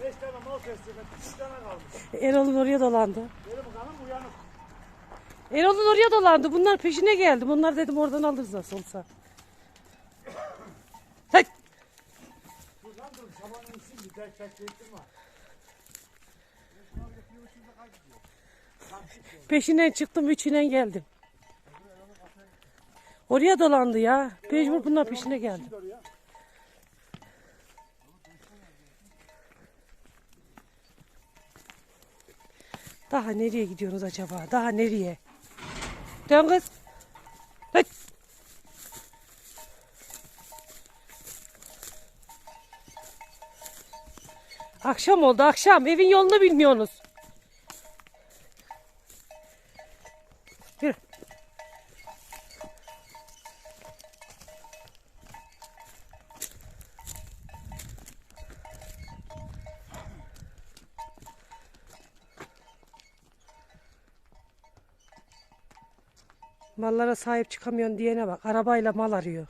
beş tane mal kestim. Bir tane kalmış. Erol'un oraya dolandı. Benim kanım uyanık. Erol'un oraya dolandı. Bunlar peşine geldi. Bunlar dedim oradan alırız nasıl olsa. Hey! Dur lan dur. Şabanın isim bir tek tek değiştirme. Peşinden çıktım, üçünden geldim. Oraya dolandı ya. Mecbur bunlar peşine geldi. Daha nereye gidiyorsunuz acaba? Daha nereye? Dön kız. Hey! Akşam oldu akşam. Evin yolunu bilmiyorsunuz. Yürü. Mallara sahip çıkamıyorsun diyene bak. Arabayla mal arıyor.